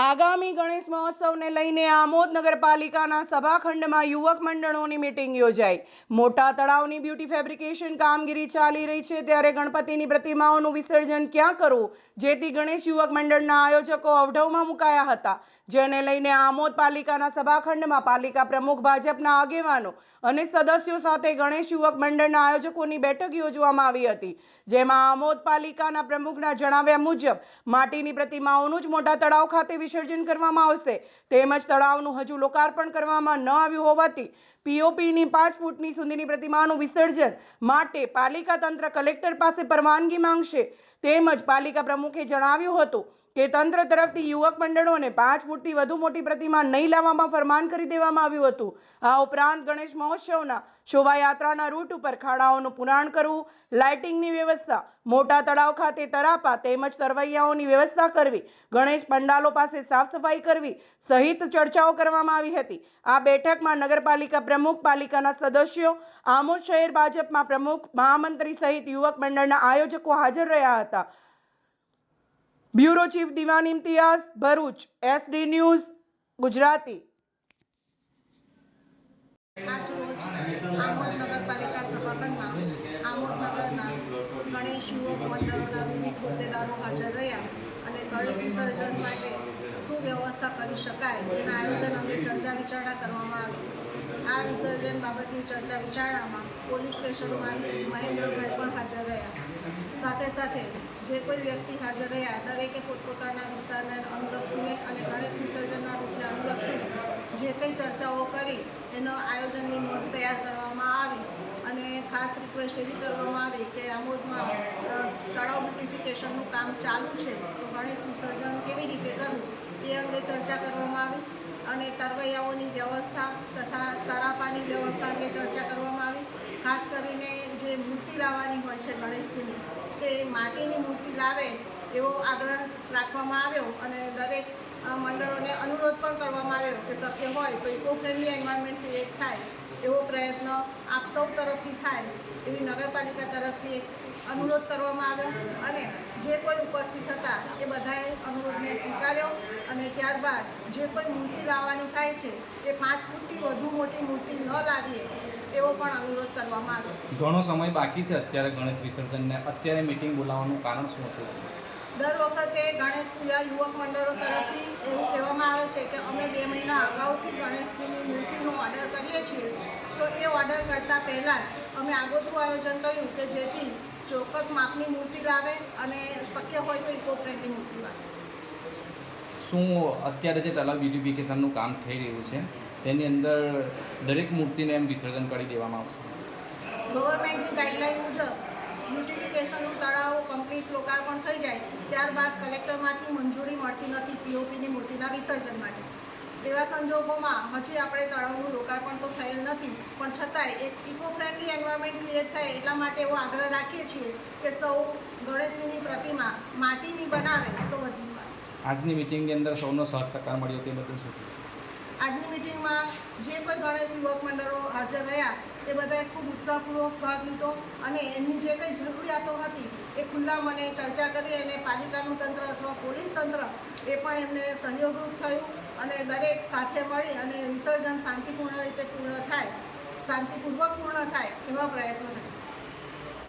આગામી ગણેશ મહોત્સવને લઈને આમોદ નગરપાલિકાના સભાખંડમાં યુવક મંડળોની મીટિંગ યોજાઈ. મોટા તળાવની બ્યુટી ફેબ્રિકેશન કામગીરી ચાલી રહી છે. ત્યારે ગણપતિની પ્રતિમાઓનું વિસર્જન ક્યાં કરવું? જેથી ગણેશ યુવક મંડળના આયોજકો અવઢવમાં મુકાયા હતા. જેને લઈને આમોદ પાલિકાના સભાખંડમાં પાલિકા પ્રમુખ, ભાજપના આગેવાનો અને સદસ્યો સાથે ગણેશ યુવક મંડળના આયોજકોની બેઠક યોજવામાં આવી હતી. જેમાં આમોદ પાલિકાના પ્રમુખના જણાવ્યા મુજબ, માટીની પ્રતિમાઓનું જ મોટા તળાવ ખાતે વિસર્જન કરવામાં આવશે. તેમજ તળાવનું હજુ લોકાર્પણ કરવામાં ન આવ્યું હોવાથી પીઓપીની પાંચ ફૂટની સુધીની પ્રતિમાનું વિસર્જન માટે પાલિકા તંત્ર કલેક્ટર પાસે પરવાનગી માંગશે. તેમજ પાલિકા પ્રમુખે જણાવ્યું હતું કે તંત્ર તરફથી યુવક મંડળોને પાંચ ફૂટથી વધુ મોટી પ્રતિમા નહીં લાવવામાં ફરમાન કરી દેવામાં આવ્યું હતું. આ ઉપરાંત ગણેશ મહોત્સવના શોભાયાત્રાના રૂટ ઉપર ખાડાઓનું પુરાણ કરવું, લાઇટિંગની વ્યવસ્થા, મોટા તળાવ ખાતે તરાપા તેમજ તરવૈયાઓની વ્યવસ્થા કરવી, ગણેશ પંડાલો પાસે સાફ સફાઈ કરવી સહિત ચર્ચાઓ કરવામાં આવી હતી. આ બેઠકમાં નગરપાલિકા પ્રમુખ, પાલિકાના સદસ્યો, આમોદ શહેર ભાજપમાં પ્રમુખ, મહામંત્રી સહિત યુવક મંડળના આયોજકો હાજર રહ્યા હતા. Bureau chief Diwan Imtiyaz, Bharuch, SD news, Gujarati. Amod નગરપાલિકા સભાખંડમાં આમોદનગરના ગણેશ યુવક મંડળોના વિવિધ હોદ્દેદારો રહ્યા અને ગણેશ વિસર્જન માટે શું વ્યવસ્થા કરી શકાય તેના આયોજન અંગે ચર્ચા વિચારણા કરવામાં આવી. આ વિસર્જન બાબતની ચર્ચા વિચારણામાં પોલીસ સ્ટેશનમાં મહેન્દ્ર સાથે જે કોઈ વ્યક્તિ હાજર રહ્યા, દરેકે પોતપોતાના વિસ્તારને અનુલક્ષીને અને ગણેશ વિસર્જનના રૂપને અનુલક્ષીને જે કંઈ ચર્ચાઓ કરી, એનો આયોજનની નોંધ તૈયાર કરવામાં આવી અને ખાસ રિક્વેસ્ટ એવી કરવામાં આવી કે આમોદમાં તળાવ બ્યુટિફિકેશનનું કામ ચાલુ છે, તો ગણેશ વિસર્જન કેવી રીતે કરવું એ અંગે ચર્ચા કરવામાં આવી અને તરવૈયાઓની વ્યવસ્થા તથા તરાપાની વ્યવસ્થા અંગે ચર્ચા કરવામાં આવી. ખાસ કરીને જે મૂર્તિ લાવવાની હોય છે ગણેશજીની, તે માટીની મૂર્તિ લાવે એવો આગ્રહ રાખવામાં આવ્યો અને દરેક મંડળોને અનુરોધ પણ શક્ય હોય તો ઇકો ફ્રેન્ડલી એન્વાયરમેન્ટ ક્રિએટ થાય, એવો પ્રયત્ન આપ સૌ તરફથી થાય, એવી નગરપાલિકા તરફથી એક અનુરોધ કરવામાં આવ્યો અને જે કોઈ ઉપસ્થિત હતા એ બધાએ અનુરોધને સ્વીકાર્યો અને ત્યારબાદ જે કોઈ મૂર્તિ લાવવાની થાય છે, એ પાંચ ફૂટથી વધુ મોટી મૂર્તિ ન લાવીએ, એવો પણ અનુરોધ કરવામાં આવ્યો. ઘણો સમય બાકી છે અત્યારે ગણેશ વિસર્જનને. અત્યારે મિટિંગ બોલાવવાનું કારણ શું હતું? દર વખતે ગણેશ પૂજા યુવક મંડળો તરફથી એવું કહેવામાં આવે છે કે અમે બે મહિના અગાઉથી ગણેશજીની મૂર્તિનો ઓર્ડર કરીએ છીએ. તો એ ઓર્ડર કરતાં પહેલાં જ અમે આગોતરું આયોજન કર્યું કે જેથી ચોક્કસ માપની મૂર્તિ લાવે અને શક્ય હોય તો ઇકો ફ્રેન્ડલી મૂર્તિ લાવે. શું અત્યારે જે તલાવ બ્યુટિફિકેશનનું કામ થઈ રહ્યું છે તેની અંદર દરેક મૂર્તિને એમ વિસર્જન કરી દેવામાં આવશે? ગવર્મેન્ટની ગાઈડલાઈન મુજબ બ્યુટિફિકેશનનું કમ્પ્લીટ લોકાર્પણ થઈ જાય, ત્યારબાદ કલેક્ટરમાંથી મંજૂરી મળતી નથી પીઓપીની મૂર્તિના વિસર્જન માટે. તેવા સંજોગોમાં હજી આપણે તળાવનું લોકાર્પણ તો થયેલ નથી, પણ છતાંય એક ઇકો ફ્રેન્ડલી એન્વાયરમેન્ટ ક્રિએટ થાય એટલા માટે એવો આગ્રહ રાખીએ છીએ કે સૌ ગણેશજીની પ્રતિમા માટીની બનાવે તો વધુ આજની મિટિંગની અંદર સૌનો સહ સહકાર મળ્યો તે બદલ શું આજની મિટિંગમાં જે કોઈ ગણેશ યુવક મંડળો હાજર રહ્યા, એ બધાએ ખૂબ ઉત્સાહપૂર્વક ભાગ લીધો અને એમની જે કંઈ જરૂરિયાતો હતી, એ ખુલ્લા મને ચર્ચા કરી અને પાલિકાનું તંત્ર અથવા પોલીસ તંત્ર એ પણ એમને સહયોગરૂપ થયું અને દરેક સાથે મળી અને વિસર્જન શાંતિપૂર્ણ રીતે પૂર્ણ થાય, શાંતિપૂર્વક પૂર્ણ થાય એવા પ્રયત્નો થયા